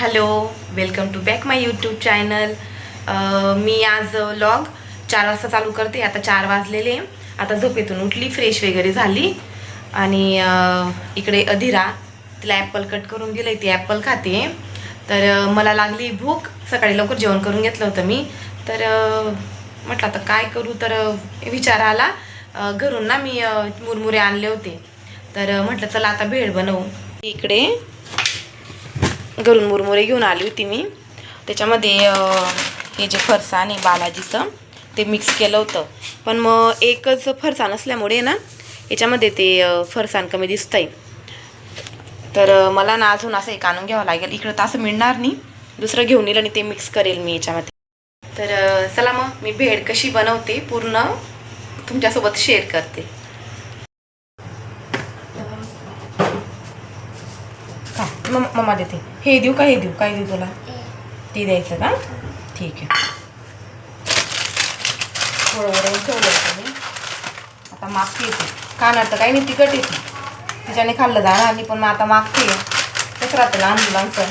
Hello welcome to back my YouTube channel मी आज log चार वाजता चालू करते आता चार वाजलेले. आता झोपेतून उठली फ्रेश वगैरे झाली. आणि इकडे अधिरा तिला ॲपल कट करून दिलं ती ॲपल खाते. तर मला लागली भूक. सकाळी लवकर जेवण करून घेतलं होतं मी. तर म्हटलं आता काय करू? तर विचार आला. घरून ना मी मुरमुरे आणले होते. तर म्हटलं चला आता भेळ बनवू. इकडे घरून मुरमुरे घेऊन आली होती मी. त्याच्यामध्ये हे जे फरसाण आहे बालाजीचं ते मिक्स केलं होतं. पण मग एकच फरसाण असल्यामुळे ना याच्यामध्ये ते फरसाण कमी दिसत आहे तर मला ना अजून असं एक आणून घ्यावं लागेल. इकडं तर असं मिळणार नाही. दुसरं घेऊन येईल आणि ते मिक्स करेल मी याच्यामध्ये. तर चला मग मी भेळ कशी बनवते पूर्ण तुमच्यासोबत शेअर करते का मम मम्मा देते. हे देऊ का हे देऊ? काय देऊ तुला? ते द्यायचं का? ठीक आहे. थोडं वरून ठेवलं आता मागते येते खाणार तर काही नाही तिखट येते तिच्याने खाल्लं जाणार नाही पण मग आता मागते. कसं राहतं लहान मुलांचं.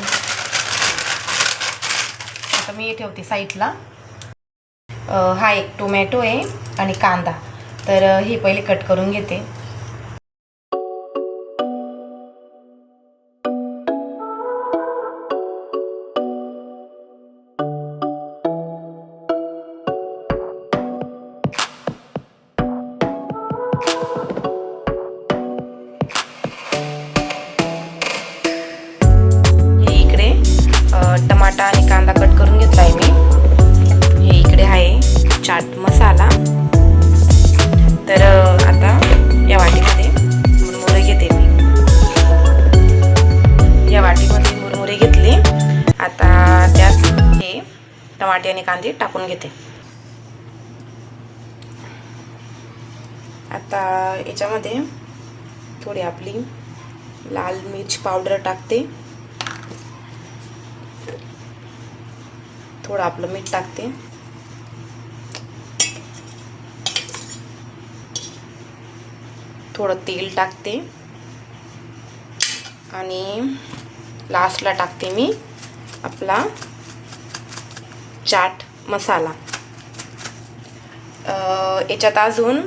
आता मी ठेवते साईडला हा एक टोमॅटो आहे आणि कांदा. तर हे पहिले कट करून घेते. कांदे टाकून घेते. आता याच्यामध्ये थोडी आपली लाल मिर्च पावडर टाकते. थोडं आपलं मीठ टाकते. थोडं तेल टाकते. आणि लास्टला टाकते मी आपला चाट मसाला. याच्यात अजून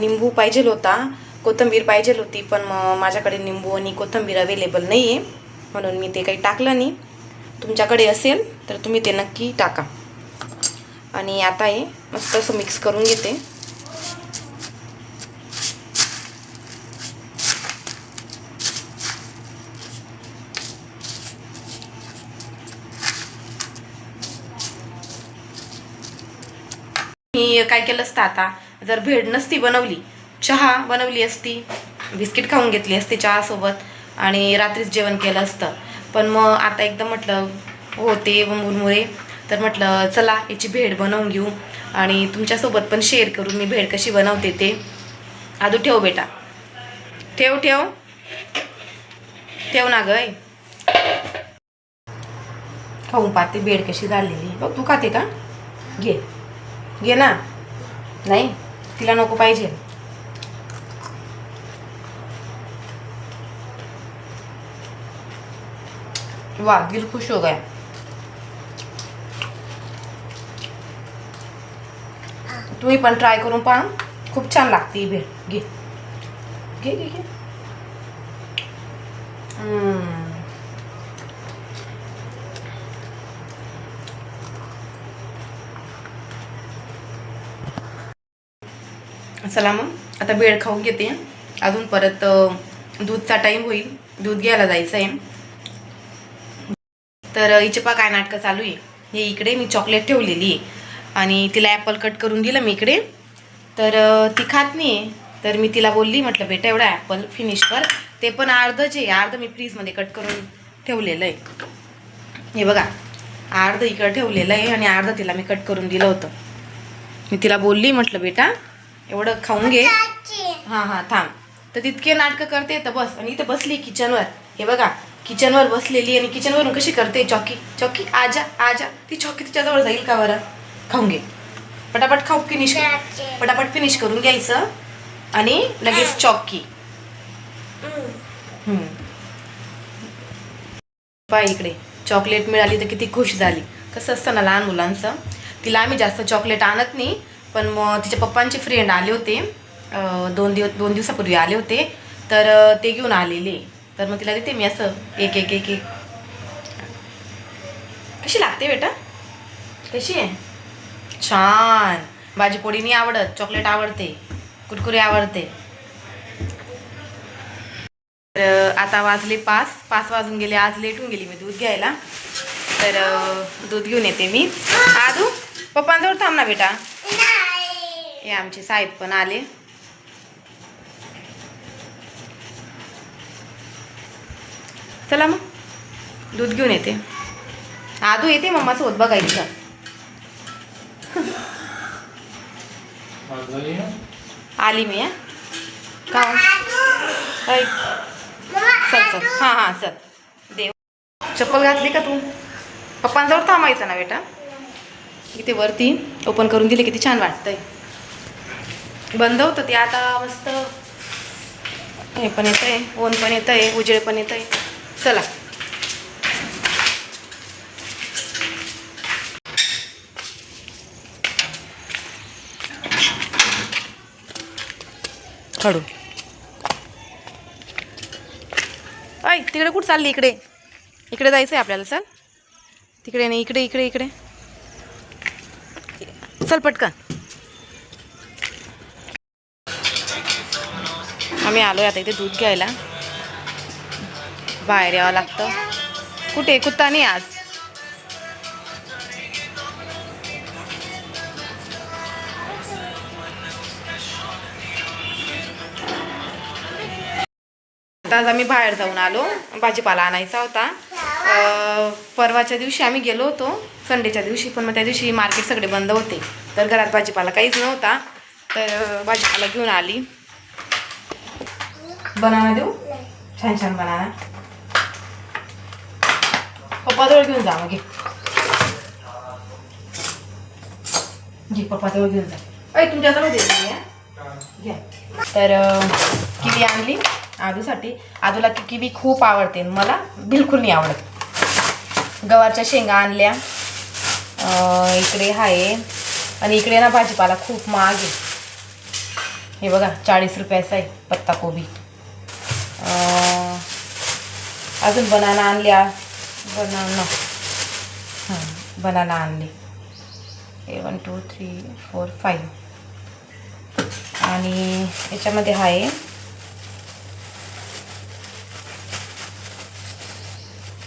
निंबू पाहिजे होता कोथिंबीर पाहिजे होती पण मग माझ्याकडे निंबू आणि कोथिंबीर अवेलेबल नाही आहे म्हणून मी ते काही टाकलं नाही. तुमच्याकडे असेल तर तुम्ही ते नक्की टाका. आणि आता हे मस्त असं मिक्स करून घेते. मी काय केलं असतं आता? जर भेड नसती बनवली चहा बनवली असती बिस्किट खाऊन घेतली असती चहासोबत आणि रात्रीच जेवण केलं असतं. पण मग आता एकदम म्हटलं होते मुरमुरे तर म्हटलं चला याची भेड बनवून घेऊ आणि तुमच्यासोबत पण शेअर करू मी भेळ कशी बनवते ते. आदू ठेव बेटा. ठेव ठेव. ठेव ना गय खाऊन पाहते भेड कशी झालेली. बघ तू खाते का? घे. घे ना, नाही तिला नको पाहिजे वाह, दिल खुश हो गया। तुम्ही पण ट्राय करून पहा खूप छान लागते ही भेळ. घे घे घे घे. चला मग. आता बेळ खाऊन घेते. अजून परत दूधचा टाईम होईल. दूध घ्यायला जायचं आहे. तर हिचे पा काय नाटकं चालू आहे. हे इकडे मी चॉकलेट ठेवलेली आहे. आणि तिला ॲपल कट करून दिलं मी इकडे. तर ती खात नाही तर मी तिला बोलली म्हटलं बेटा एवढा ॲपल फिनिश कर. ते पण अर्धच आहे अर्ध मी फ्रीजमध्ये कट करून ठेवलेलं आहे. हे बघा. अर्ध इकडं ठेवलेलं आहे आणि अर्ध तिला मी कट करून दिलं होतं. मी तिला बोलली म्हटलं बेटा एवढं खाऊन घे. हां हां थांब. तर तितके नाटकं करते तर बस. आणि इथं बसली किचनवर हे बघा किचनवर बसलेली आणि किचनवरून कशी करते चॉकी? चॉकी आजा आजा. ती चॉकी तिच्याजवळ जाईल का बरं? खाऊन घे. पटापट खाऊ फिनिश पटापट फिनिश करून घ्यायचं आणि लगेच चॉकी. पाय इकडे चॉकलेट मिळाली तर किती खुश झाली. कसं असतं ना लहान मुलांचं? तिला आम्ही जास्त चॉकलेट आणत नाही. पण मग तिच्या पप्पांचे फ्रेंड आले होते. दोन दिवस दोन दिवसापूर्वी आले होते. तर ते घेऊन आलेले. तर मग तिला देते मी असं एक एक एक एक. कशी लागते बेटा? कशी आहे? छान. भाजी पोळी नाही आवडत चॉकलेट आवडते कुरकुरे आवडते. तर आता वाजले पाच पाच वाजून गेले आज लेट होऊन गेली मी दूध घ्यायला. तर दूध घेऊन येते मी. आदू पप्पांजवळ थांब ना बेटा. हे आमचे साहेब पण आले. चला मग. दूध घेऊन येते. आदू येते मम्मा सोबत बघायचं आली मी हा. का ऐ, चल चल. हां हां चल. देव. चप्पल घातली का तू? पप्पांजवळ थांबायचं ना बेटा. इथे वरती ओपन करून दिले किती छान वाटतंय. बंद होतं ते आता मस्त. हे पण येत आहे ऊन पण येत आहे उजेड पण येत आहे चला. काढू. ऐ तिकडे कुठं चालली? इकडे. इकडे जायचं आहे आपल्याला चल. तिकडे नाही इकडे इकडे इकडे. चल पटकन. आम्ही आलो आहे आता इथे दूध घ्यायला. बाहेर यावं लागतं. कुठे? कुत्ता नाही आज आज आम्ही बाहेर जाऊन आलो. भाजीपाला आणायचा होता. परवाच्या दिवशी आम्ही गेलो होतो. संडेच्या दिवशी पण मग त्या दिवशी मार्केट सगळे बंद होते. तर घरात भाजीपाला काहीच नव्हता. तर भाजीपाला घेऊन आली. बनाना देऊ? छान छान बनाना. पप्पाजवळ घेऊन जा मग घे. पप्पाजवळ घेऊन जा. अय तुमच्याजवळ देते? घ्या तर किवी आणली आदूसाठी आदूला की किवी खूप आवडते मला बिलकुल नाही आवडत. गवारच्या शेंगा आणल्या. इकडे आहे आणि इकडे ना भाजीपाला खूप महाग आहे. हे बघा चाळीस रुपयाचा आहे पत्ता कोबी अं, अजून बनाना आणल्या बनाना. हां बनाना आणली. A one two three four five आणि याच्यामध्ये आहे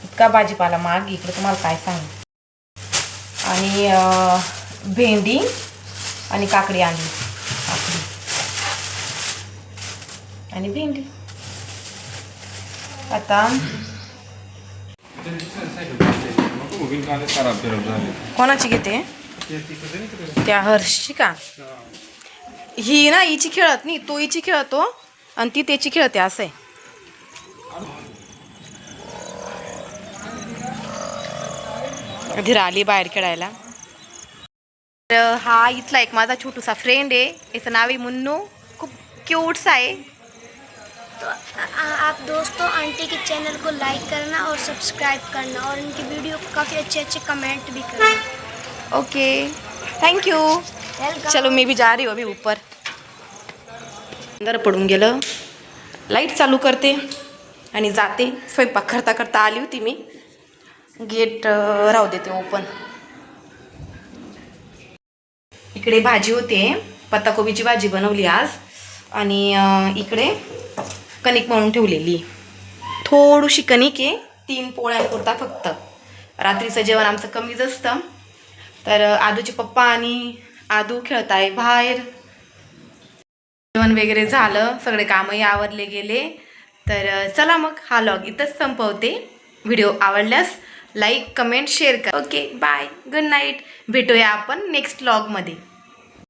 इतका भाजीपाला माग इकडे तुम्हाला काय सांगू. आणि भेंडी आणि काकडी आणली. काकडी. आणि भेंडी. आता. कोणाची घेते? त्या हर्षची का? ही ना हिची खेळत नाही तो हिची खेळतो आणि ती त्याची खेळते असं आहे. धीरा आली बाहेर खेळायला. तर हा इथला एक माझा छोटूसा फ्रेंड आहे. याचं नाव आहे मुन्नू. खूप क्यूट्स आहे. तो आ- आप दोस्तों आंटी के चैनल को लाइक करना और सब्सक्राइब करना और उनकी वीडियो को काफ़ी अच्छे अच्छे कमेंट भी करना। ओके थँक यू चलो मी भी जा रही हूँ अभी ऊपर। अंदर पडून गेलं। लाइट चालू करते आणि जाते. स्वयंपाक करता करता आली होती मी. गेट राहू देते ओपन इकडे भाजी होते. पत्ताकोबीची भाजी बनवली आज. आणि इकडे कणिक म्हणून ठेवलेली. थोडीशी कणिक आहे तीन पोळ्यांपुरता फक्त. रात्रीचं जेवण आमचं कमीच असतं. तर आदूचे पप्पा आणि आदू खेळताय बाहेर. जेवण वगैरे झालं सगळे कामही आवरले गेले. तर चला मग हा लॉग इथंच संपवते. व्हिडिओ आवडल्यास लाईक कमेंट शेअर करा. Okay bye good night. भेटूया आपण नेक्स्ट लॉगमध्ये.